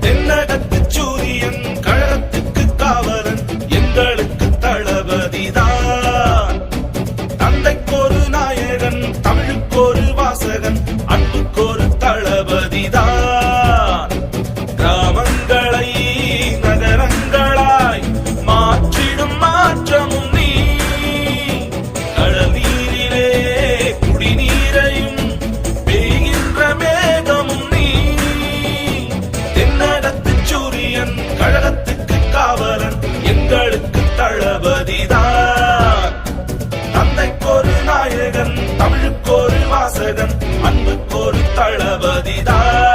தென்னகத்து சூரியன் கழகத்துக்கு காவலன் எங்களுக்கு தளபதிதான். தந்தைக்கொரு நாயகன் தமிழுக்கொரு வாசகன் அன்புக்கொரு தளபதிதான். தாழபதி தாழ